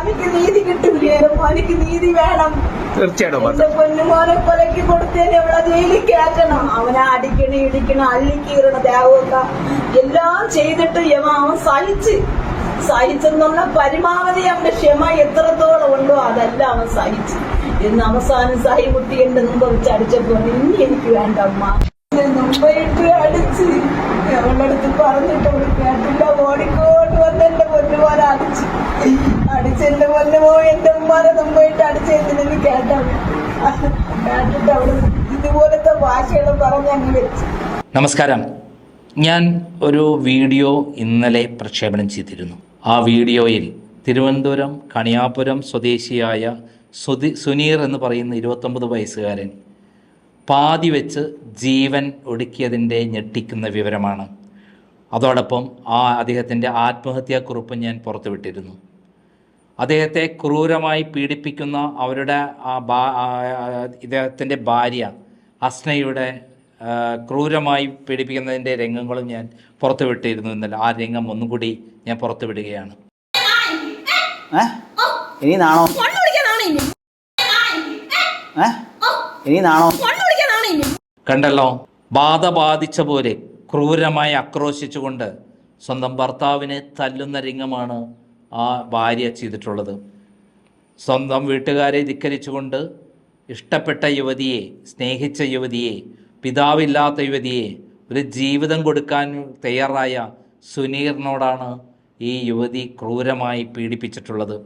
എനിക്ക് നീതി കിട്ടില്ലേ എനിക്ക് നീതി വേണം. തീർച്ചയായിട്ടും പൊന്നുമോനെ കൊലക്ക് കൊടുത്തേനെ അവളെ ജയിലിൽ കയറ്റണം. അവനെ അടിക്കണ ഇടിക്കണ അള്ളിക്കീറണ ദേവക്ക. എല്ലാം ചെയ്തിട്ട് യമ അവൻ സഹിച്ച്. സഹിച്ചെന്നുള്ള പരമാവധി അവന്റെ ക്ഷമ എത്രത്തോളം ഉണ്ടോ അതെല്ലാം അവൻ സഹിച്ചു. എന്ന് അവസാനം സഹി കുട്ടി എന്റെ മുമ്പ് വെച്ച് അടിച്ചപ്പോ ഇനി എനിക്ക് വേണ്ട അമ്മ. മുമ്പയിട്ട് അടിച്ച്. അവളുടെ അടുത്ത് പറഞ്ഞിട്ട് അവൾ കേട്ടില്ല. ഓടിക്കോട്ട് വന്ന് എന്റെ പൊന്നുപോലെ അടിച്ച്. അടിച്ചെന്റെ പൊന്നുമോ എന്റെ ഉമ്മാനെ മുമ്പായിട്ട് അടിച്ചെന്തിനു കേട്ടോ കേട്ടിട്ട് അവൾ ഇതുപോലത്തെ ഭാഷകൾ പറഞ്ഞ് അങ്ങ് വെച്ചു. നമസ്കാരം. ഞാൻ ഒരു വീഡിയോ ഇന്നലെ പ്രക്ഷേപണം ചെയ്തിരുന്നു. ആ വീഡിയോയിൽ തിരുവനന്തപുരം കണിയാപുരം സ്വദേശിയായ സുധി സുനീർ എന്ന് പറയുന്ന ഇരുപത്തൊമ്പത് വയസ്സുകാരൻ പാതി വെച്ച് ജീവൻ ഒടുക്കിയതിന്റെ ഞെട്ടിക്കുന്ന വിവരമാണ്. അതോടൊപ്പം ആ അദ്ദേഹത്തിന്റെ ആത്മഹത്യാക്കുറിപ്പ് ഞാൻ പുറത്തുവിട്ടിരുന്നു. അദ്ദേഹത്തെ ക്രൂരമായി പീഡിപ്പിക്കുന്ന അവരുടെ ആ ഇദ്ദേഹത്തിന്റെ ഭാര്യ അസ്നയുടെ ക്രൂരമായി പീഡിപ്പിക്കുന്നതിന്റെ രംഗങ്ങളും ഞാൻ പുറത്തുവിട്ടിരുന്നു എന്നല്ല ആ രംഗം ഒന്നും കൂടി ഞാൻ പുറത്തുവിടുകയാണ്. വിടുകയാണ് ഇനി നാണോ? ഏ? ഇനി നാണോ? കണ്ടല്ലോ ബാധ ബാധിച്ച പോലെ ക്രൂരമായി ആക്രോശിച്ചുകൊണ്ട് സ്വന്തം ഭർത്താവിനെ തല്ലുന്ന രംഗമാണ് ആ ഭാര്യ ചെയ്തിട്ടുള്ളത്. സ്വന്തം വീട്ടുകാരെ ധിക്കരിച്ചുകൊണ്ട് ഇഷ്ടപ്പെട്ട യുവതിയെ സ്നേഹിച്ച യുവതിയെ പിതാവില്ലാത്ത യുവതിയെ ഒരു ജീവിതം കൊടുക്കാൻ തയ്യാറായ സുനീറിനോടാണ് ഈ യുവതി ക്രൂരമായി പീഡിപ്പിച്ചിട്ടുള്ളത്.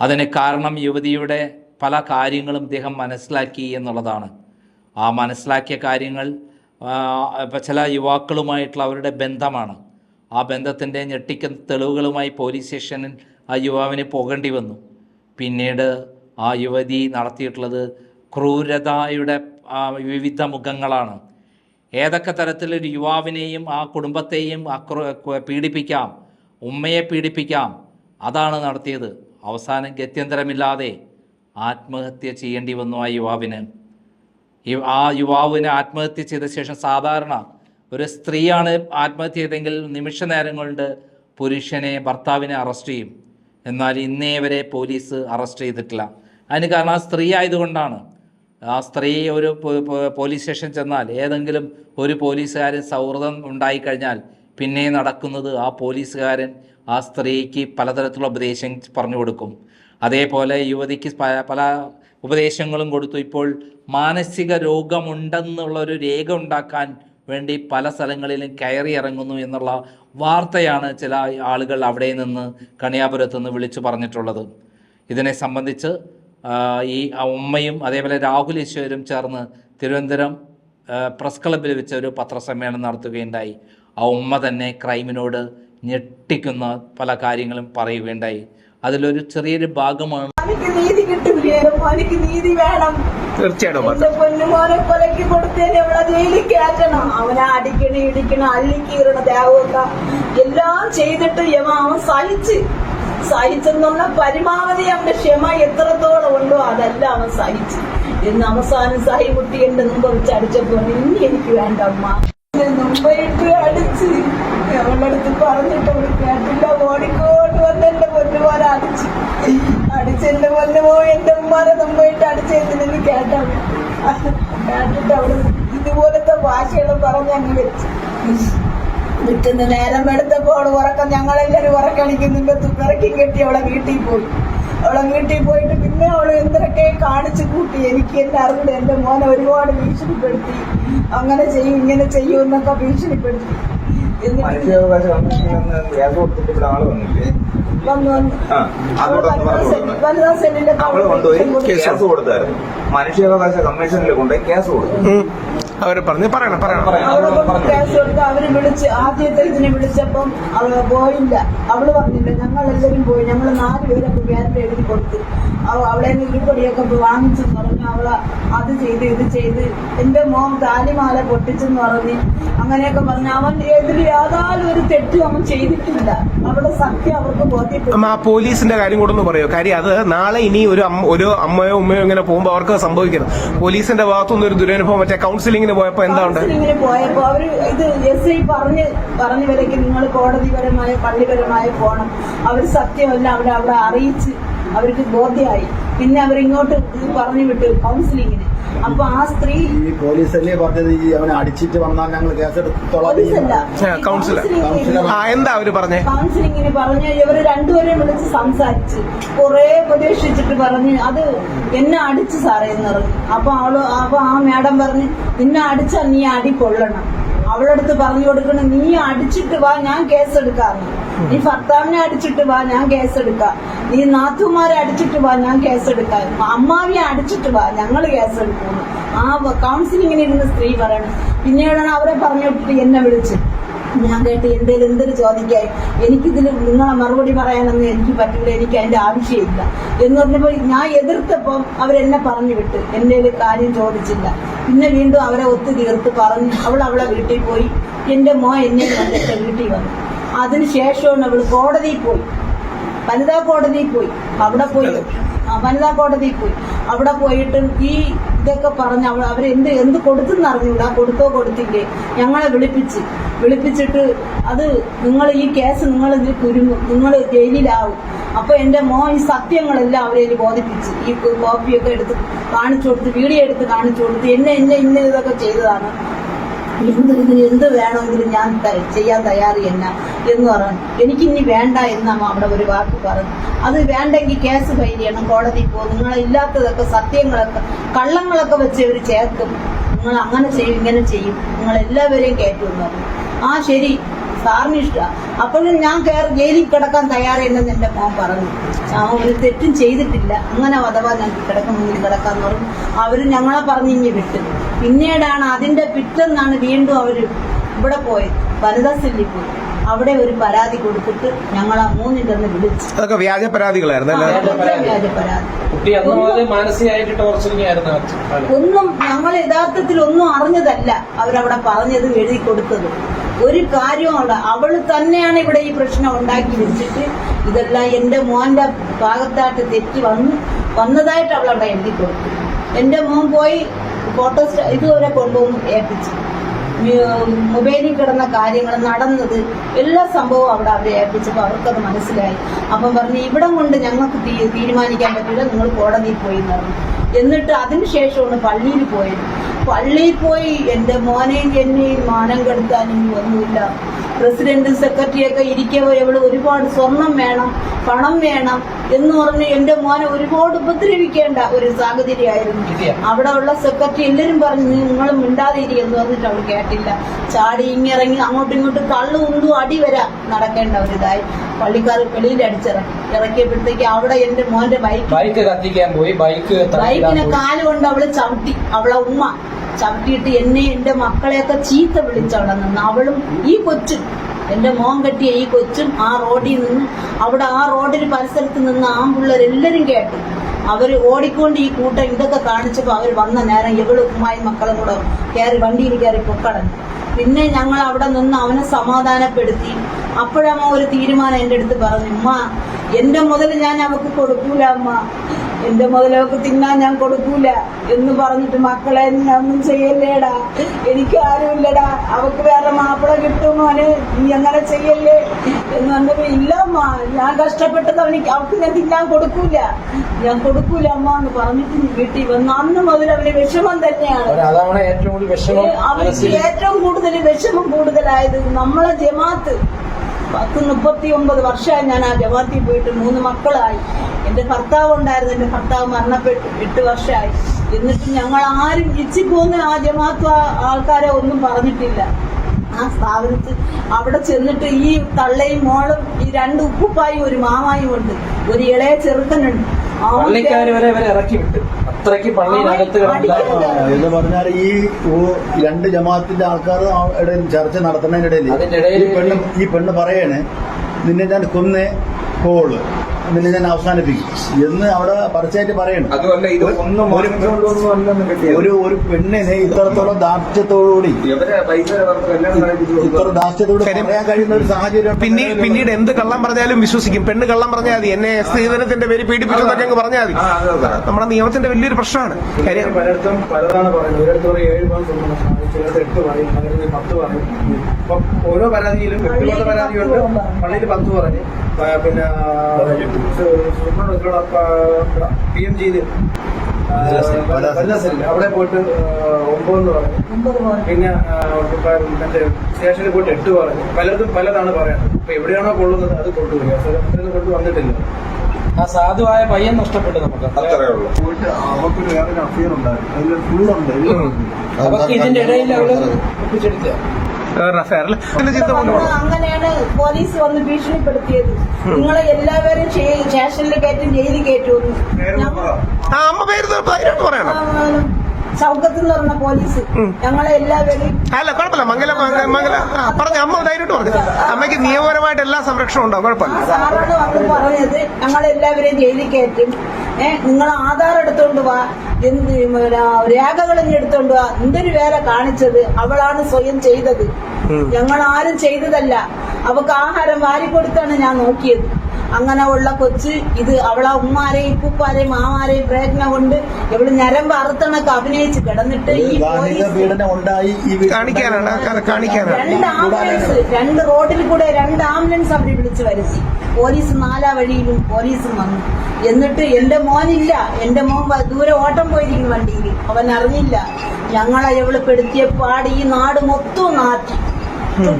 അതിന് കാരണം യുവതിയുടെ പല കാര്യങ്ങളും ഇദ്ദേഹം മനസ്സിലാക്കി എന്നുള്ളതാണ്. ആ മനസ്സിലാക്കിയ കാര്യങ്ങൾ ചില യുവാക്കളുമായിട്ടുള്ള അവരുടെ ബന്ധമാണ്. ആ ബന്ധത്തിന്റെ ഞെട്ടിക്കുന്ന തെളിവുകളുമായി പോലീസ് സ്റ്റേഷനിൽ ആ യുവാവിന് പോകേണ്ടി വന്നു. പിന്നീട് ആ യുവതി നടത്തിയിട്ടുള്ളത് ക്രൂരതയുടെ വിവിധ മുഖങ്ങളാണ്. ഏതൊക്കെ തരത്തിലൊരു യുവാവിനെയും ആ കുടുംബത്തെയും അക്രോ പീഡിപ്പിക്കാം ഉമ്മയെ പീഡിപ്പിക്കാം അതാണ് നടത്തിയത്. അവസാനം ഗത്യന്തരമില്ലാതെ ആത്മഹത്യ ചെയ്യേണ്ടി വന്നു ആ യുവാവിന്. ആ യുവാവിനെ ആത്മഹത്യ ചെയ്ത ശേഷം സാധാരണ ഒരു സ്ത്രീയാണ് ആത്മഹത്യ ചെയ്തെങ്കിൽ നിമിഷ നേരം കൊണ്ട് പുരുഷനെ ഭർത്താവിനെ അറസ്റ്റ് ചെയ്യും. എന്നാൽ ഇന്നേ വരെ പോലീസ് അറസ്റ്റ് ചെയ്തിട്ടില്ല. അതിന് കാരണം ആ സ്ത്രീ ആയതുകൊണ്ടാണ്. ആ സ്ത്രീ ഒരു പോലീസ് സ്റ്റേഷൻ ചെന്നാൽ ഏതെങ്കിലും ഒരു പോലീസുകാരൻ സൗഹൃദം ഉണ്ടായിക്കഴിഞ്ഞാൽ പിന്നെ നടക്കുന്നത് ആ പോലീസുകാരൻ ആ സ്ത്രീക്ക് പലതരത്തിലുള്ള ഉപദേശം പറഞ്ഞു കൊടുക്കും. അതേപോലെ യുവതിക്ക് പല ഉപദേശങ്ങളും കൊടുത്തു. ഇപ്പോൾ മാനസിക രോഗമുണ്ടെന്നുള്ള ഒരു രേഖ ഉണ്ടാക്കാൻ വേണ്ടി പല സ്ഥലങ്ങളിലും കയറി ഇറങ്ങുന്നു എന്നുള്ള വാർത്തയാണ് ചില ആളുകൾ അവിടെ നിന്ന് കണിയാപുരത്ത് നിന്ന് വിളിച്ചു പറഞ്ഞിട്ടുള്ളത്. ഇതിനെ സംബന്ധിച്ച് ഈ ഉമ്മയും അതേപോലെ രാഹുൽ ഈശ്വരും ചേർന്ന് തിരുവനന്തപുരം പ്രസ് ക്ലബ്ബിൽ വെച്ച് ഒരു പത്രസമ്മേളനം നടത്തുകയുണ്ടായി. ആ ഉമ്മ തന്നെ ക്രൈമിനോട് ഞെട്ടിക്കുന്ന പല കാര്യങ്ങളും പറയുകയുണ്ടായി. അതിലൊരു ചെറിയൊരു ഭാഗമാണ് എനിക്ക് നീതി കിട്ടില്ലേ എനിക്ക് നീതി വേണം. തീർച്ചയായിട്ടും പൊന്നുമോനെ കൊലക്ക് കൊടുത്തേനെ അവളെ ജയിലിൽ കയറ്റണം. അവനെ അടിക്കണ ഇടിക്കണ അള്ളിക്കീറണ ദേവമൊക്കെ എല്ലാം ചെയ്തിട്ട് യമ അവൻ സഹിച്ച്. സഹിച്ചെന്നുള്ള പരമാവധി അവന്റെ ക്ഷമ എത്രത്തോളം ഉണ്ടോ അതെല്ലാം അവൻ സഹിച്ച്. എന്ന് അവസാനം സഹി കുട്ടി എന്റെ മുമ്പ് വെച്ച് അടിച്ചപ്പോ ഇനി എനിക്ക് വേണ്ട അമ്മ മുമ്പയിട്ട് അടിച്ച്. അവളുടെ അടുത്ത് പറഞ്ഞിട്ട് അവൾ കേട്ടില്ല ഓടിക്കോട്ട് അടിച്ചെന്റെ പൊന്നുമോ എന്റെ ഉമ്മാനെ മുമ്പായിട്ട് അടിച്ചെന്തിനു കേട്ടോ? കേട്ടിട്ട് അവൾ ഇതുപോലത്തെ ഭാഷകൾ പറഞ്ഞ് അങ്ങ് വെച്ച്. വിറ്റുന്ന നേരം എടുത്തപ്പോ അവൾ ഉറക്കം ഞങ്ങളെല്ലാരും ഉറക്കണിക്കുന്നുണ്ട് തുറക്കി കെട്ടി അവളെ വീട്ടിൽ പോയി. അവളെ വീട്ടിൽ പോയിട്ട് പിന്നെ അവൾ എന്തൊക്കെ കാണിച്ചു കൂട്ടി എനിക്ക് എന്നെ അറിഞ്ഞിട്ട് എന്റെ മോനെ ഒരുപാട് ഭീഷണിപ്പെടുത്തി. അങ്ങനെ ചെയ്യും ഇങ്ങനെ ചെയ്യും എന്നൊക്കെ ഭീഷണിപ്പെടുത്തി. എന്നിട്ട് വനിതാ സെല്ലിന്റെ അവൾ കൊണ്ടുപോയി കേസ് കേസ് കൊടുത്തായിരുന്നു മനുഷ്യാവകാശ കമ്മീഷനിൽ കൊണ്ടുപോയി കേസ് കൊടുത്തു. അവർ പറഞ്ഞു. പറയണം പറയണം. അവർ വിളിച്ച് ആദ്യത്തെ ഇതിനെ വിളിച്ചപ്പം അവൾ പോയില്ല. അവൾ പറഞ്ഞില്ല ഞങ്ങൾ എല്ലാവരും പോയി. ഞങ്ങൾ നാല് പേരൊക്കെ എഴുതി കൊടുത്തു. അവ- അവളെ ഉരുപ്പൊടിയൊക്കെ വാങ്ങിച്ചെന്ന് പറഞ്ഞു അവൾ അത് ചെയ്ത് ഇത് ചെയ്ത്. എന്റെ മോൻ താലിമാല പൊട്ടിച്ചെന്ന് പറഞ്ഞ് അങ്ങനെയൊക്കെ പറഞ്ഞു അവൻ എതിര് യാതൊരു ഒരു തെറ്റും അവൻ ചെയ്തിട്ടില്ല. അവളുടെ സത്യം അവർക്ക് ബോധ്യപ്പെട്ടു ആ പോലീസിന്റെ കാര്യം കൂടെ ഒന്ന് പറയോ? കാര്യം അത് നാളെ ഇനി ഒരു ഒരു അമ്മയോ ഉമ്മയോ ഇങ്ങനെ പോകുമ്പോൾ അവർക്ക് സംഭവിക്കുന്നത് പോലീസിന്റെ ഭാഗത്തുനിന്ന് ഒരു ദുരനുഭവം മറ്റേ കൗൺസിലിംഗിന് കൗൺസിലിങ്ങിന് പോയപ്പോ എന്താ ഉണ്ട്? പോയപ്പോ അവർ ഇത് എസ് ഐ പറഞ്ഞ് പറഞ്ഞ വിലക്ക് നിങ്ങൾ കോടതിപരമായ പള്ളിപരമായ പോണം. അവർ സത്യമല്ല അവരെ അവിടെ അറിയിച്ച് അവർക്ക് ബോധ്യമായി. പിന്നെ അവരിങ്ങോട്ട് ഇങ്ങോട്ട് പറഞ്ഞു വിട്ടു കൗൺസിലിങ്ങിന് അപ്പൊ ആ സ്ത്രീ ഈ പോലീസല്ലേ പറഞ്ഞത്? ഈ അവനെ അടിച്ചിട്ട് വന്നാൽ ഞങ്ങൾ എന്താ അവർ പറഞ്ഞേ? കൗൺസിലിങ്ങിന് പറഞ്ഞു ഇവർ രണ്ടുപേരെയും വിളിച്ച് സംസാരിച്ച് കുറെ ഉപദേശിച്ചിട്ട് പറഞ്ഞ് അത് എന്നെ അടിച്ചു സാറേ എന്ന് പറഞ്ഞു. അപ്പൊ അവൾ അപ്പൊ ആ മാഡം പറഞ്ഞ് നിന്നെ അടിച്ചാ നീ അടി കൊള്ളണം. അവളടുത്ത് പറഞ്ഞു കൊടുക്കണം നീ അടിച്ചിട്ട് വാ ഞാൻ കേസ് എടുക്കാന്ന്. നീ ഭർത്താവിനെ അടിച്ചിട്ട് വാ ഞാൻ കേസ് എടുക്കാം. നീ നാത്തുമാരെ അടിച്ചിട്ട് വാ ഞാൻ കേസ് എടുക്കാം. അമ്മാവിയെ അടിച്ചിട്ട് വാ ഞങ്ങൾ കേസ് എടുക്കുന്നു ആ കൗൺസിലിങ്ങിന് ഇരുന്ന് സ്ത്രീ പറയണം. പിന്നീടാണ് അവരെ പറഞ്ഞു വിട്ടിട്ട് എന്നെ വിളിച്ച്. ഞാൻ കേട്ട് എന്തേലും എന്തൊരു ചോദിക്കായി? എനിക്കിതിൽ നിങ്ങളെ മറുപടി പറയാനൊന്നും എനിക്ക് പറ്റില്ല എനിക്ക് അതിന്റെ ആവശ്യമില്ല. എന്ന് പറഞ്ഞപ്പോൾ ഞാൻ എതിർത്തപ്പം അവരെന്നെ പറഞ്ഞു വിട്ട് എന്റെ കാര്യം ചോദിച്ചില്ല. പിന്നെ വീണ്ടും അവരെ ഒത്തു തീർത്ത് പറഞ്ഞു അവൾ അവളെ വീട്ടിൽ പോയി. എന്റെ മോ എന്നെ വന്നിട്ട് വീട്ടിൽ വന്നു. അതിനുശേഷമാണ് അവൾ കോടതിയിൽ പോയി. വനിതാ കോടതിയിൽ പോയി. അവിടെ പോയി. വനിതാ കോടതിയിൽ പോയി. അവിടെ പോയിട്ട് ഈ ഇതൊക്കെ പറഞ്ഞ് അവൾ അവരെന്ത് എന്ത് കൊടുത്തെന്ന് അറിഞ്ഞൂടാ? കൊടുത്തോ കൊടുത്തില്ലേ? ഞങ്ങളെ വിളിപ്പിച്ച്. വിളിപ്പിച്ചിട്ട് അത് നിങ്ങൾ ഈ കേസ് നിങ്ങൾ ഇതിൽ കുരുങ്ങും നിങ്ങൾ ജയിലിലാവും. അപ്പൊ എന്റെ മോൻ ഈ സത്യങ്ങളെല്ലാം അവരെ ബോധിപ്പിച്ച് ഈ കോപ്പിയൊക്കെ എടുത്ത് കാണിച്ചു കൊടുത്ത് വീഡിയോ എടുത്ത് കാണിച്ചു കൊടുത്ത് എന്നെ എന്നെ ഇന്ന ഇതൊക്കെ ചെയ്തതാണ്. എന്ത് ഇതിന് എന്ത് വേണമെങ്കിലും ഞാൻ ചെയ്യാൻ തയ്യാറ് എന്ന എന്ന് പറഞ്ഞു. എനിക്കിനി വേണ്ട എന്നാണ് അവിടെ ഒരു വാക്ക് പറഞ്ഞു. അത് വേണ്ടെങ്കിൽ കേസ് ഫയൽ ചെയ്യണം കോടതി പോകും. നിങ്ങളില്ലാത്തതൊക്കെ സത്യങ്ങളൊക്കെ കള്ളങ്ങളൊക്കെ വെച്ച് ഇവർ ചേർക്കും. നിങ്ങൾ അങ്ങനെ ചെയ്യും ഇങ്ങനെ ചെയ്യും. നിങ്ങൾ എല്ലാവരെയും കയറ്റുമെന്ന് പറഞ്ഞു. ആ ശരി സാറിന് ഇഷ്ടമാണ് അപ്പോഴും ഞാൻ കയറി ജയിലിൽ കിടക്കാൻ തയ്യാറില്ലെന്ന് എന്റെ മോൻ പറഞ്ഞു. ഞാൻ ഒരു തെറ്റും ചെയ്തിട്ടില്ല. അങ്ങനെ അഥവാ ഞങ്ങൾക്ക് മുന്നിൽ കിടക്കാന്ന് പറഞ്ഞു. അവർ ഞങ്ങളെ പറഞ്ഞു ഇനി വിട്ടു. പിന്നീടാണ് അതിന്റെ പിറ്റെന്നാണ് വീണ്ടും അവർ ഇവിടെ പോയത് വനിതാ സെല്ലിൽ പോയി. അവിടെ ഒരു പരാതി കൊടുത്തിട്ട് ഞങ്ങളെ മൂന്നിൽ ഒന്ന് വിളിച്ചു. അതൊക്കെ വ്യാജ പരാതികളായിരുന്നു ഒന്നും ഞങ്ങൾ യഥാർത്ഥത്തിൽ ഒന്നും അറിഞ്ഞതല്ല അവരവിടെ പറഞ്ഞത് എഴുതി കൊടുത്തത്. ഒരു കാര്യവും അവൾ തന്നെയാണ് ഇവിടെ ഈ പ്രശ്നം ഉണ്ടാക്കി വെച്ചിട്ട് ഇതെല്ലാം എന്റെ മോന്റെ ഭാഗത്തായിട്ട് തെറ്റ് വന്ന് വന്നതായിട്ട് അവൾ അവിടെ എഴുതി കൊടുത്തു. എന്റെ മോൻ പോയി ഫോട്ടോ ഇതുവരെ കൊണ്ടുപോകും ഏൽപ്പിച്ചു. മൊബൈലിൽ കിടന്ന കാര്യങ്ങൾ നടന്നത് എല്ലാ സംഭവവും അവിടെ അവരെ ഏൽപ്പിച്ചപ്പോൾ അവർക്കത് മനസ്സിലായി. അപ്പം പറഞ്ഞു ഇവിടം കൊണ്ട് ഞങ്ങൾക്ക് തീരുമാനിക്കാൻ പറ്റില്ല നിങ്ങൾ കോടതിയിൽ പോയി എന്ന് പറഞ്ഞു. എന്നിട്ട് അതിനുശേഷമാണ് പള്ളിയിൽ പോയത്. പള്ളിയിൽ പോയി എന്റെ മോനെയും എന്നെയും മാനം കെടുത്താൻ ഇനി ഒന്നുമില്ല. പ്രസിഡന്റ് സെക്രട്ടറി ഒക്കെ ഇരിക്കവോ എവിടെ ഒരുപാട് സ്വർണം വേണം പണം വേണം എന്ന് പറഞ്ഞ് എന്റെ മോനെ ഒരുപാട് ഉപദ്രവിക്കേണ്ട ഒരു സാഹചര്യമായിരുന്നു. അവിടെ ഉള്ള സെക്രട്ടറി എല്ലാവരും പറഞ്ഞു നിങ്ങൾ മിണ്ടാതിരി എന്ന് പറഞ്ഞിട്ട് അവൾ കേട്ടില്ല. ചാടി ഇങ്ങിറങ്ങി അങ്ങോട്ടും ഇങ്ങോട്ടും കള്ളു ഉന്തും അടി വരാ നടക്കേണ്ട ഒരു ഇതായി. പള്ളിക്കാർ വെളിയിൽ അടിച്ചിറക്കി ഇറക്കിയപ്പോഴത്തേക്ക് അവിടെ എന്റെ മോന്റെ ബൈക്ക് ബൈക്ക് കത്തിക്കാൻ പോയി. ബൈക്ക് കൊണ്ട് കാലുകൊണ്ട് അവൾ ചവിട്ടി. അവളെ ഉമ്മ ചവിട്ടിയിട്ട് എന്നെ എന്റെ മക്കളെയൊക്കെ ചീത്ത വിളിച്ചവിടെ നിന്ന് അവളും ഈ കൊച്ചും എന്റെ മോൻ കെട്ടിയ ഈ കൊച്ചും ആ റോഡിൽ നിന്ന് അവിടെ ആ റോഡിന് പരിസരത്ത് നിന്ന് ആമ്പിള്ളേരെല്ലാരും കേട്ടു. അവർ ഓടിക്കൊണ്ട് ഈ കൂട്ടം ഇതൊക്കെ കാണിച്ചപ്പോ അവർ വന്ന നേരം ഇവൾ ഉമ്മായി മക്കളും കൂടെ കയറി വണ്ടിയിൽ കയറി പൊക്കടഞ്ഞു പിന്നെ ഞങ്ങൾ അവിടെ നിന്ന് അവനെ സമാധാനപ്പെടുത്തി. അപ്പോഴമ്മ ഒരു തീരുമാനം എന്റെ അടുത്ത് പറഞ്ഞു ഉമ്മ എന്റെ മുതൽ ഞാൻ അവക്ക് കൊടുക്കൂല അമ്മ എന്റെ മുതലൊക്കെ തിന്നാൻ ഞാൻ കൊടുക്കൂല എന്ന് പറഞ്ഞിട്ട് മക്കളെ നീ ഒന്നും ചെയ്യല്ലേടാ? എനിക്ക് ആരുമില്ലടാ. അവക്ക് വേറെ മാപ്പിള കിട്ടും മോനെ. നീ അങ്ങനെ ചെയ്യല്ലേ? എന്ന് പറഞ്ഞപ്പോ ഇല്ല അമ്മ. ഞാൻ കഷ്ടപ്പെട്ടത് അവനിക്ക് അവക്ക് ഞാൻ തിന്നാൻ കൊടുക്കൂല. ഞാൻ കൊടുക്കൂല അമ്മ എന്ന് പറഞ്ഞിട്ട് വീട്ടിൽ വന്നു അന്ന് മുതൽ അവന് വിഷമം തന്നെയാണ്. അവന് ഏറ്റവും കൂടുതൽ വിഷമം കൂടുതലായത് നമ്മളെ ജമാത്ത്. പത്ത് മുപ്പത്തി ഒമ്പത് വർഷമായി ഞാൻ ആ ജമാത്തിൽ പോയിട്ട് മൂന്ന് മക്കളായി. എന്റെ ഭർത്താവ് ഉണ്ടായിരുന്നു എന്റെ ഭർത്താവ് മരണപ്പെട്ടു എട്ട് വർഷമായി. എന്നിട്ട് ഞങ്ങൾ ആരും ഇച്ചി പോകുന്ന ആ ജമാഅത്ത് ആൾക്കാരെ ഒന്നും പറഞ്ഞിട്ടില്ല. ആ സ്ഥാപനത്തിൽ അവിടെ ചെന്നിട്ട് ഈ തള്ളയും മോളും ഈ രണ്ട് ഉപ്പുപ്പായും ഒരു മാമായും ഉണ്ട്. ഒരു ഇളയ ചെറുക്കനുണ്ട്. എന്ന് പറഞ്ഞാൽ ഈ ഓ- രണ്ട് ജമാഅത്തിന്റെ ആൾക്കാർ ഇടയിൽ ചർച്ച നടത്തുന്നതിനിടയിൽ ഈ പെണ്ണ് ഈ പെണ്ണ് പറയാണ് നിന്നെ ഞാൻ കൊന്ന് പോവുള്ളൂ എന്നിട്ട് ഞാൻ അവസാനിപ്പിക്കും. എന്ന് അവിടെ പരസ്യമായിട്ട് പറയണം. അതുമല്ല ഇത് ഒന്നും ഒരു ഒരു പെണ്ണിനെ ഇത്രത്തോളം ദാർഢ്യത്തോടുകൂടി ഇത്ര ദാർഢ്യത്തോട് പറയാൻ കഴിയുന്ന ഒരു സാഹചര്യം പിന്നെ പിന്നീട് എന്ത് കള്ളം പറഞ്ഞാലും വിശ്വസിക്കും. പെണ്ണ് കള്ളം പറഞ്ഞാൽ മതി. എന്നെ സ്ത്രീധനത്തിന്റെ പേര് പീഡിപ്പിച്ചു എന്നൊക്കെ അങ്ങ് പറഞ്ഞാൽ മതി. നമ്മുടെ നിയമത്തിന്റെ വലിയൊരു പ്രശ്നമാണ്. കാര്യം പലയിടത്തും പലതാണ് പറയുന്നത്. ഒരിടത്ത് പറയും ഏഴ് മാസം സ്വർണം എട്ട് പറയും. പലയിടത്ത് പത്ത് പറയും. അപ്പം ഓരോ പരാതിയിലും പരാതിയുണ്ട്. പള്ളിയിൽ പത്ത് പറഞ്ഞു പിന്നെ പി എം ജിയിൽ അവിടെ പോയിട്ട് ഒമ്പതെന്ന് പറഞ്ഞു. പിന്നെ മറ്റേ സ്റ്റേഷനിൽ പോയിട്ട് എട്ട് പറഞ്ഞു. പലർക്കും പലതാണ് പറയുന്നത് ഇപ്പൊ എവിടെയാണോ കൊള്ളുന്നത് അത് കൊണ്ടുവരിക. സ്ഥലത്തിൽ കൊണ്ട് വന്നിട്ടില്ല. ആ സാധുവായ പയ്യൻ നഷ്ടപ്പെട്ടു നമുക്ക്. അത്രേ ഉള്ളൂ. പോയിട്ട് അവർക്കൊരു വേറെ അഫിയർ ഉണ്ടായിരുന്നു. അതിൽ ഫുള്ളുണ്ട് അവർക്ക് ഇതിന്റെ ഇടയിൽ അവൾ ഒപ്പിച്ചെടുത്ത അഫയർ അല്ലെ? ചിന്ത അങ്ങനെയാണ് പോലീസ് വന്ന് ഭീഷണിപ്പെടുത്തിയത്. നിങ്ങളെ എല്ലാവരും സ്റ്റേഷനിൽ കയറ്റും ജയിലിൽ കയറ്റുമെന്ന് അമ്മ പേര് ധൈര്യമായിട്ട് പറയണം. ചൗക്കത്ത് എന്ന് പറഞ്ഞ പോലീസ്. ഞങ്ങളെ അല്ല കുഴപ്പമില്ല. മംഗല മംഗല- പറഞ്ഞ. അമ്മ ധൈര്യമായിട്ട് പറഞ്ഞു. അമ്മയ്ക്ക് നിയമപരമായിട്ട് എല്ലാ സംരക്ഷണവും ഉണ്ടാവും. ആ കുഴപ്പമില്ല സാറാണ് വന്ന് പറഞ്ഞത്. ഞങ്ങളെല്ലാവരെയും ജയിലിൽ കയറ്റും. ഏഹ് നിങ്ങൾ ആധാർ എടുത്തോണ്ട് വാ. എന്ത് രേഖകൾ ഇങ്ങ് എടുത്തോണ്ട് വാ. എന്തൊരു വേറെ കാണിച്ചത്? അവളാണ് സ്വയം ചെയ്തത്. ഞങ്ങൾ ആരും ചെയ്തതല്ല. അവക്ക് ആഹാരം വാരിക്കൊടുത്താണ് ഞാൻ നോക്കിയത്. അങ്ങനെ ഉള്ള കൊച്ച് ഇത് അവളെ ഉമ്മാരെയും ഇപ്പൂപ്പാരെയും മാമാരെയും പ്രയത്നം കൊണ്ട് ഇവൾ ഞരമ്പ് അറുത്തണൊക്കെ അഭിനയിച്ച് കിടന്നിട്ട് ഈ ഗാർഹിക പോലീസ് ഉണ്ടായി ഈ കാണിക്കാനാണ് കാണിക്കാനാണ്. രണ്ട് ആംബുലൻസ് രണ്ട് റോഡിൽ കൂടെ രണ്ട് ആംബുലൻസ് അവർ വിളിച്ചു വരുത്തി. പോലീസ് നാലാ വഴിയിലും പോലീസും വന്നു. എന്നിട്ട് എന്റെ മോനില്ല എന്റെ മോൻ ദൂരെ ഓട്ടം പോയിരിക്കുന്നു വണ്ടിയിൽ. അവൻ അറിഞ്ഞില്ല ഞങ്ങളെ ഇവൾ പെടുത്തിയ പാട് ഈ നാട് മൊത്തം നാറ്റി.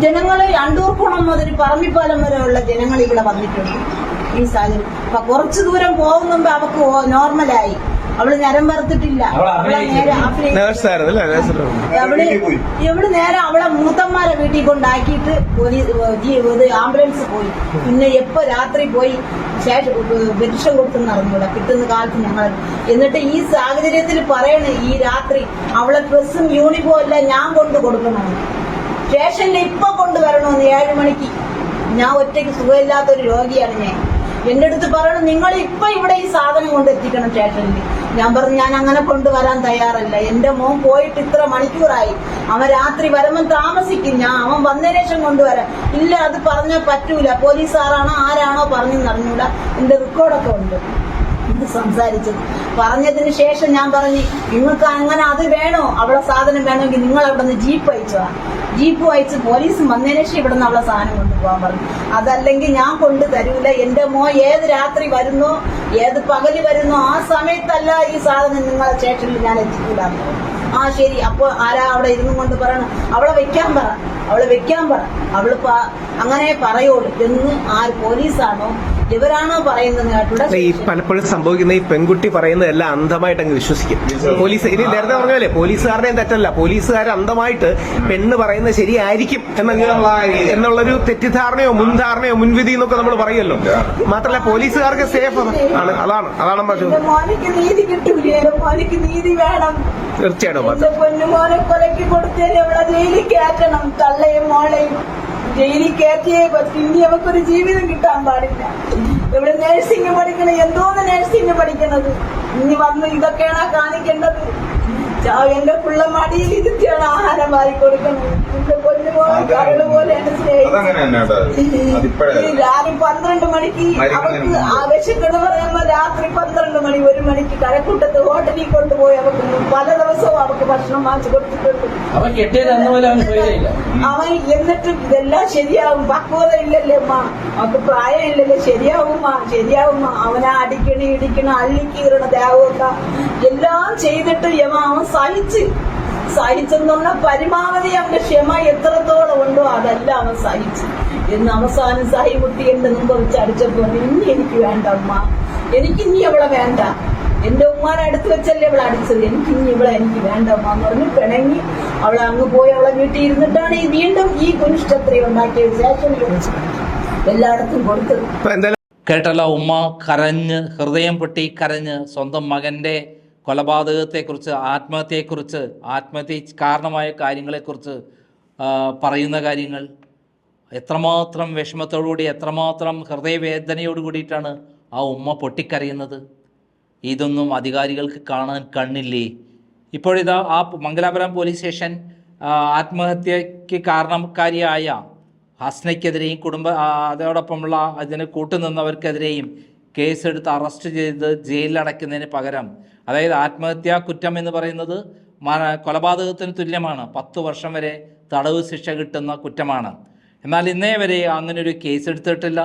ജനങ്ങൾ അണ്ടൂർക്കുണം മുതൽ പറമ്പിപ്പാലം വരെയുള്ള ജനങ്ങൾ ഇവിടെ വന്നിട്ടുണ്ട്. ഈ സാഹചര്യം. അപ്പൊ കുറച്ചു ദൂരം പോകുന്നുമ്പോ അവക്ക് നോർമലായി. അവൾ നേരെ നേഴ്സ് അവൾ ഇവൾ നേരെ അവളെ മൂത്തന്മാരെ വീട്ടിൽ കൊണ്ടാക്കിയിട്ട് പോലീസ് ആംബുലൻസ് പോയി. പിന്നെ എപ്പോ രാത്രി പോയി ശേഷം പെരിഷ കൊടുത്തെന്ന് അറിഞ്ഞൂടാ കിട്ടുന്ന കാലത്ത് ഞങ്ങൾ എന്നിട്ട് ഈ സാഹചര്യത്തിൽ പറയണേ ഈ രാത്രി അവളെ ഡ്രസ്സും യൂണിഫോം എല്ലാം ഞാൻ കൊണ്ട് കൊടുക്കണമെന്ന് സ്റ്റേഷനിൽ ഇപ്പൊ കൊണ്ടുവരണമെന്ന് ഏഴ് മണിക്ക്. ഞാൻ ഒറ്റയ്ക്ക് സുഖമില്ലാത്തൊരു രോഗിയാണ് ഞാൻ. എന്റെ അടുത്ത് പറയണം നിങ്ങൾ ഇപ്പൊ ഇവിടെ ഈ സാധനം കൊണ്ട് എത്തിക്കണം സ്റ്റേഷനിൽ. ഞാൻ പറഞ്ഞു ഞാൻ അങ്ങനെ കൊണ്ടുവരാൻ തയ്യാറല്ല. എന്റെ മോൻ പോയിട്ട് ഇത്ര മണിക്കൂറായി. അവൻ രാത്രി വരുമ്പോൾ താമസിക്കും. ഞാൻ അവൻ വന്നതിന് ശേഷം കൊണ്ടുവരാം. ഇല്ല അത് പറഞ്ഞാൽ പറ്റൂല. പോലീസ് ആരാണോ പറഞ്ഞു അറിഞ്ഞൂല എന്റെ റെക്കോർഡൊക്കെ ഉണ്ട്. സംസാരിച്ചത് പറഞ്ഞതിന് ശേഷം ഞാൻ പറഞ്ഞു നിങ്ങൾക്ക് അങ്ങനെ അത് വേണോ? അവിടെ സാധനം വേണമെങ്കിൽ നിങ്ങൾ അവിടെ നിന്ന് ജീപ്പ് അയച്ചോ? ജീപ്പ് അയച്ച് പോലീസ് വന്നതിന് ശേഷം ഇവിടെ നിന്ന് അവളെ സാധനം കൊണ്ടുപോകാൻ പറഞ്ഞു. അതല്ലെങ്കിൽ ഞാൻ കൊണ്ടു തരൂല. എന്റെ മോ ഏത് രാത്രി വരുന്നോ ഏത് പകൽ വരുന്നോ ആ സമയത്തല്ല ഈ സാധനം നിങ്ങളെ സ്റ്റേഷനിൽ ഞാൻ എത്തിക്കൂടാന്ന് ആ ശരി. അപ്പൊ ആരാ അവിടെ ഇരുന്നും കൊണ്ട് പറയണം? അവളെ വെക്കാൻ പറ. അവളെ വെക്കാൻ പറ. അവൾ അങ്ങനെ പറയുള്ളൂ എന്ന് ആര് പോലീസാണോ ഇവരാണോ പറയുന്നത് ഈ പലപ്പോഴും സംഭവിക്കുന്ന ഈ പെൺകുട്ടി പറയുന്നതെല്ലാം അന്ധമായിട്ട് അങ്ങ് വിശ്വസിക്കും. പോലീസ് ഇനി നേരത്തെ പറഞ്ഞല്ലേ പോലീസുകാരുടെയും തെറ്റല്ല. പോലീസുകാർ അന്ധമായിട്ട് പെണ്ണ് പറയുന്നത് ശരിയായിരിക്കും എന്നുള്ള എന്നുള്ളൊരു തെറ്റിദ്ധാരണയോ മുൻധാരണയോ മുൻവിധി എന്നൊക്കെ നമ്മൾ പറയുമല്ലോ. മാത്രമല്ല പോലീസുകാർക്ക് സേഫ് ആണ്. അതാണ് അതാണ് നമ്മൾ എന്റെ മോനിക്ക് നീതി കിട്ടൂലേ? എന്റെ മോനിക്ക് നീതി വേണം. തീർച്ചയായിട്ടും പൊന്നുമോനെ കൊലക്ക് കൊടുത്തതിന് ഇവിടെ ജയിലിൽ കയറ്റണം. തള്ളയും മോളെയും ജയിലിൽ കയറ്റിയേ പറ്റി. ഇനി അവർക്കൊരു ജീവിതം കിട്ടാൻ പാടില്ല. നഴ്സിംഗ് പഠിക്കണം? എന്തോന്ന് നഴ്സിംഗ് പഠിക്കണത്? ഇനി വന്ന് ഇതൊക്കെയാണ് കാണിക്കേണ്ടത്. എന്റെ പിള്ള മടിയിൽ ഇരുത്തിയാണ് ആഹാരം വാരി കൊടുക്കുന്നത്. എന്റെ രാത്രി പന്ത്രണ്ട് മണിക്ക് അവർക്ക് ആവശ്യക്കെന്ന് പറയുമ്പോ രാത്രി പന്ത്രണ്ട് മണി ഒരു മണിക്ക് കരക്കൂട്ടത്ത് ഹോട്ടലിൽ കൊണ്ടുപോയി അവർക്ക് പല ദിവസവും അവർക്ക് ഭക്ഷണം വാങ്ങിച്ചു കൊടുത്തിട്ടുണ്ട്. അവൻ എന്നിട്ട് പോലെ ഇതെല്ലാം ശരിയാവും. പക്വത ഇല്ലല്ലേ അമ്മ അവർക്ക് പ്രായം ഇല്ലല്ലേ ശരിയാവുമ്മ ശരിയാവുമ്മ അവനെ അടിക്കണ ഇടിക്കണ അള്ളിക്കീറണ ദേവമൊക്കെ എല്ലാം ചെയ്തിട്ട് യമ അവൻ സഹിച്ച്. സഹിച്ചെന്ന് പറഞ്ഞാൽ പരമാവധി അവന്റെ ക്ഷമ എത്രത്തോളം ഉണ്ടോ അതെല്ലാം അവൻ സഹിച്ചു. എന്ന് അവസാനം സഹി കുട്ടി എന്റെ മുമ്പ് വെച്ച് അടിച്ചപ്പോ ഇനി എനിക്ക് വേണ്ട അമ്മ എനിക്ക് ഇനി അവളെ വേണ്ട. എന്റെ ഉമ്മാനെ അടുത്ത് വെച്ചല്ലേ അവളെ അടിച്ചത്. എനിക്ക് ഇനി ഇവളെ എനിക്ക് വേണ്ട അമ്മ എന്ന് പറഞ്ഞ് പിണങ്ങി അവളെ അങ്ങ് പോയി അവളെ വീട്ടിൽ ഇരുന്നിട്ടാണ് ഈ വീണ്ടും ഈ കുനിഷ്ടത്രി ഉണ്ടാക്കിയ ശേഷം എല്ലായിടത്തും കൊടുത്തത്. കേട്ടല്ല ഉമ്മ കരഞ്ഞ് ഹൃദയം പൊട്ടി കരഞ്ഞ് സ്വന്തം മകന്റെ കൊലപാതകത്തെക്കുറിച്ച് ആത്മഹത്യയെക്കുറിച്ച് ആത്മഹത്യ കാരണമായ കാര്യങ്ങളെക്കുറിച്ച് പറയുന്ന കാര്യങ്ങൾ എത്രമാത്രം വിഷമത്തോടുകൂടി എത്രമാത്രം ഹൃദയവേദനയോട് കൂടിയിട്ടാണ് ആ ഉമ്മ പൊട്ടിക്കരയുന്നത്. ഇതൊന്നും അധികാരികൾക്ക് കാണാൻ കണ്ണില്ലേ? ഇപ്പോഴിതാ ആ മംഗലാപുരം പോലീസ് സ്റ്റേഷൻ ആത്മഹത്യയ്ക്ക് കാരണക്കാരിയായ ഹസ്നയ്ക്കെതിരെയും കുടുംബ അതോടൊപ്പമുള്ള അതിന് കൂട്ടുനിന്നവർക്കെതിരെയും കേസെടുത്ത് അറസ്റ്റ് ചെയ്ത് ജയിലിലടയ്ക്കുന്നതിന് പകരം അതായത് ആത്മഹത്യാ കുറ്റം എന്ന് പറയുന്നത് കൊലപാതകത്തിന് തുല്യമാണ്. പത്ത് വർഷം വരെ തടവ് ശിക്ഷ കിട്ടുന്ന കുറ്റമാണ്. എന്നാൽ ഇന്നേ വരെ അങ്ങനൊരു കേസ് എടുത്തിട്ടില്ല.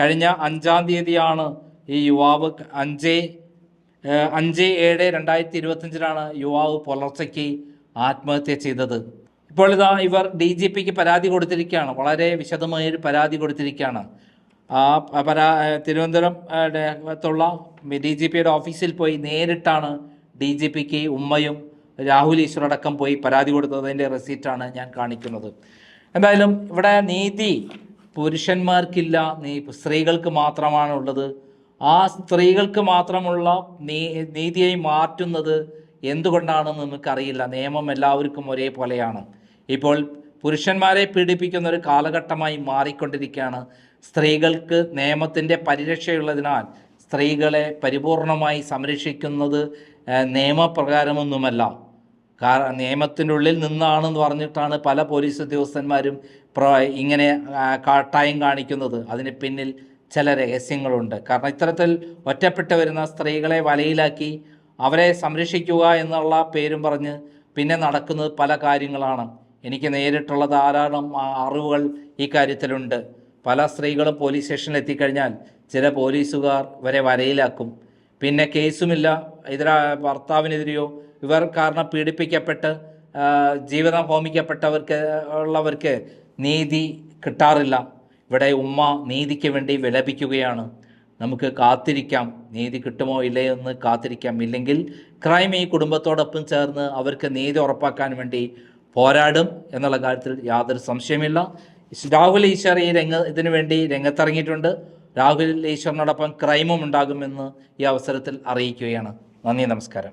കഴിഞ്ഞ അഞ്ചാം തീയതിയാണ് ഈ യുവാവ് അഞ്ച് അഞ്ച് ഏഴ് രണ്ടായിരത്തി ഇരുപത്തഞ്ചിലാണ് യുവാവ് പുലർച്ചയ്ക്ക് ആത്മഹത്യ ചെയ്തത്. ഇപ്പോൾ ഇതാ ഇവർ ഡി ജി പിക്ക് പരാതി കൊടുത്തിരിക്കുകയാണ്. വളരെ വിശദമായൊരു പരാതി കൊടുത്തിരിക്കുകയാണ്. ആ പരാ ഏഹ് തിരുവനന്തപുരം ത്തുള്ള ഡി ജി പിയുടെ ഓഫീസിൽ പോയി നേരിട്ടാണ് ഡി ജി പിക്ക് ഉമ്മയും രാഹുൽ ഈശ്വർ അടക്കം പോയി പരാതി കൊടുത്തതിന്റെ റെസീറ്റാണ് ഞാൻ കാണിക്കുന്നത്. എന്തായാലും ഇവിടെ നീതി പുരുഷന്മാർക്കില്ല നീ സ്ത്രീകൾക്ക് മാത്രമാണ് ഉള്ളത് ആ സ്ത്രീകൾക്ക് മാത്രമുള്ള നീ നീതിയെ മാറ്റുന്നത് എന്തുകൊണ്ടാണെന്ന് നമുക്കറിയില്ല നിയമം എല്ലാവർക്കും ഒരേപോലെയാണ്. ഇപ്പോൾ പുരുഷന്മാരെ പീഡിപ്പിക്കുന്ന ഒരു കാലഘട്ടമായി മാറിക്കൊണ്ടിരിക്കുകയാണ്. സ്ത്രീകൾക്ക് നിയമത്തിന്റെ പരിരക്ഷയുള്ളതിനാൽ സ്ത്രീകളെ പരിപൂർണമായി സംരക്ഷിക്കുന്നത് നിയമപ്രകാരമൊന്നുമല്ല. കാരണം നിയമത്തിന്റെ ഉള്ളിൽ നിന്നാണെന്ന് പറഞ്ഞിട്ടാണ് പല പോലീസ് ഉദ്യോഗസ്ഥന്മാരും ഇങ്ങനെ കാട്ടായം കാണിക്കുന്നത്. അതിന് പിന്നിൽ ചില രഹസ്യങ്ങളുണ്ട്. കാരണം ഇത്തരത്തിൽ ഒറ്റപ്പെട്ട് വരുന്ന സ്ത്രീകളെ വലയിലാക്കി അവരെ സംരക്ഷിക്കുക എന്നുള്ള പേരും പറഞ്ഞ് പിന്നെ നടക്കുന്നത് പല കാര്യങ്ങളാണ്. എനിക്ക് നേരിട്ടുള്ള ധാരാളം അറിവുകൾ ഈ കാര്യത്തിലുണ്ട്. പല സ്ത്രീകളും പോലീസ് സ്റ്റേഷനിൽ എത്തിക്കഴിഞ്ഞാൽ ചില പോലീസുകാർ വരെ വരയിലാക്കും. പിന്നെ കേസുമില്ല. എതിരാ ഭർത്താവിനെതിരെയോ ഇവർ കാരണം പീഡിപ്പിക്കപ്പെട്ട് ജീവിതം ഹോമിക്കപ്പെട്ടവർക്ക് ഉള്ളവർക്ക് നീതി കിട്ടാറില്ല. ഇവിടെ ഉമ്മ നീതിക്ക് വേണ്ടി വിലപിക്കുകയാണ്. നമുക്ക് കാത്തിരിക്കാം. നീതി കിട്ടുമോ ഇല്ലയോ എന്ന് കാത്തിരിക്കാം. ഇല്ലെങ്കിൽ ക്രൈം ഈ കുടുംബത്തോടൊപ്പം ചേർന്ന് അവർക്ക് നീതി ഉറപ്പാക്കാൻ വേണ്ടി പോരാടും എന്നുള്ള കാര്യത്തിൽ യാതൊരു സംശയമില്ല രാഹുൽ ഈശ്വർ ഈ രംഗ ഇതിനു വേണ്ടി രംഗത്തിറങ്ങിയിട്ടുണ്ട്. രാഹുൽ ഈശ്വറിനോടൊപ്പം ക്രൈമും ഉണ്ടാകുമെന്ന് ഈ അവസരത്തിൽ അറിയിക്കുകയാണ്. നന്ദി നമസ്കാരം.